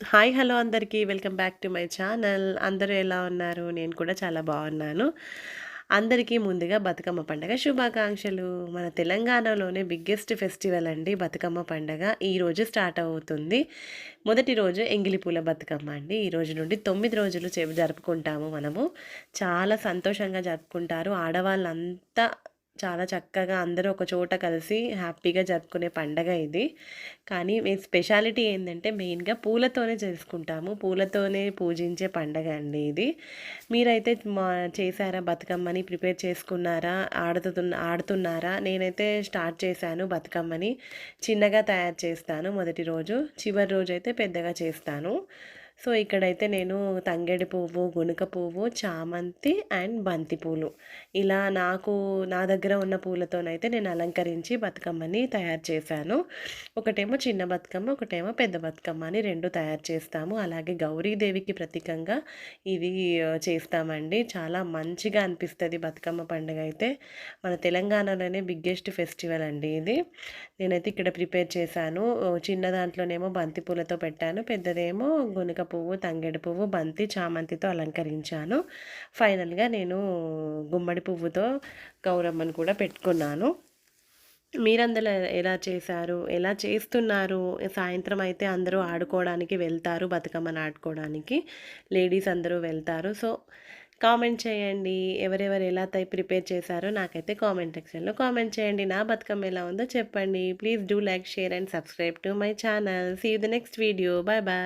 Hi hello అందరికీ. Welcome back to my channel. అందరూ ఎలా ఉన్నారు? నేను కూడా చాలా బాగున్నాను. అందరికీ ముందుగా బతుకమ్మ పండగ శుభాకాంక్షలు. మన తెలంగాణలోనే బిగ్గెస్ట్ ఫెస్టివల్ అండి బతుకమ్మ పండగ. ఈరోజు స్టార్ట్ అవుతుంది. మొదటి రోజు ఎంగిలిపూల బతుకమ్మ అండి. ఈ రోజు నుండి తొమ్మిది రోజులు జరుపుకుంటాము మనము. చాలా సంతోషంగా జరుపుకుంటారు. ఆడవాళ్ళంతా చాలా చక్కగా అందరూ ఒక చోట కలిసి హ్యాపీగా జరుపుకునే పండగ ఇది. కానీ మీ స్పెషాలిటీ ఏంటంటే మెయిన్గా పూలతోనే చేసుకుంటాము. పూలతోనే పూజించే పండగ అండి ఇది. మీరైతే మా చేశారా? బతుకమ్మని ప్రిపేర్ చేసుకున్నారా? ఆడుతున్న ఆడుతున్నారా? నేనైతే స్టార్ట్ చేశాను బతుకమ్మని. చిన్నగా తయారు చేస్తాను మొదటి రోజు. చివరి రోజు అయితే పెద్దగా చేస్తాను. సో ఇక్కడైతే నేను తంగేడి పువ్వు గునుక పువ్వు చామంతి అండ్ బంతి పూలు. ఇలా నాకు నా దగ్గర ఉన్న పూలతోనైతే నేను అలంకరించి బతుకమ్మని తయారు చేశాను. ఒకటేమో చిన్న బతుకమ్మ ఒకటేమో పెద్ద బతుకమ్మ అని రెండు తయారు చేస్తాము. అలాగే గౌరీదేవికి ప్రతీకంగా ఇది చేస్తామండి. చాలా మంచిగా అనిపిస్తుంది బతుకమ్మ పండుగ అయితే. మన తెలంగాణలోనే బిగ్గెస్ట్ ఫెస్టివల్ అండి ఇది. నేనైతే ఇక్కడ ప్రిపేర్ చేశాను. చిన్న దాంట్లోనేమో బంతి పూలతో పెట్టాను. పెద్దదేమో గునుక పువ్వు తంగెడు పువ్వు బంతి చామంతితో అలంకరించాను. ఫైనల్గా నేను గుమ్మడి పువ్వుతో గౌరమ్మను కూడా పెట్టుకున్నాను. మీరందరూ ఎలా చేశారు? ఎలా చేస్తున్నారు? సాయంత్రం అయితే అందరూ ఆడుకోవడానికి వెళ్తారు బతుకమ్మను ఆడుకోవడానికి. లేడీస్ అందరూ వెళ్తారు. సో కామెంట్ చేయండి. ఎవరెవరు ఎలా తై ప్రిపేర్ చేశారో నాకైతే కామెంట్ సెక్షన్లో కామెంట్ చేయండి. నా బతుకమ్మ ఎలా ఉందో చెప్పండి. Please do like share and subscribe to my channel see you the next video bye bye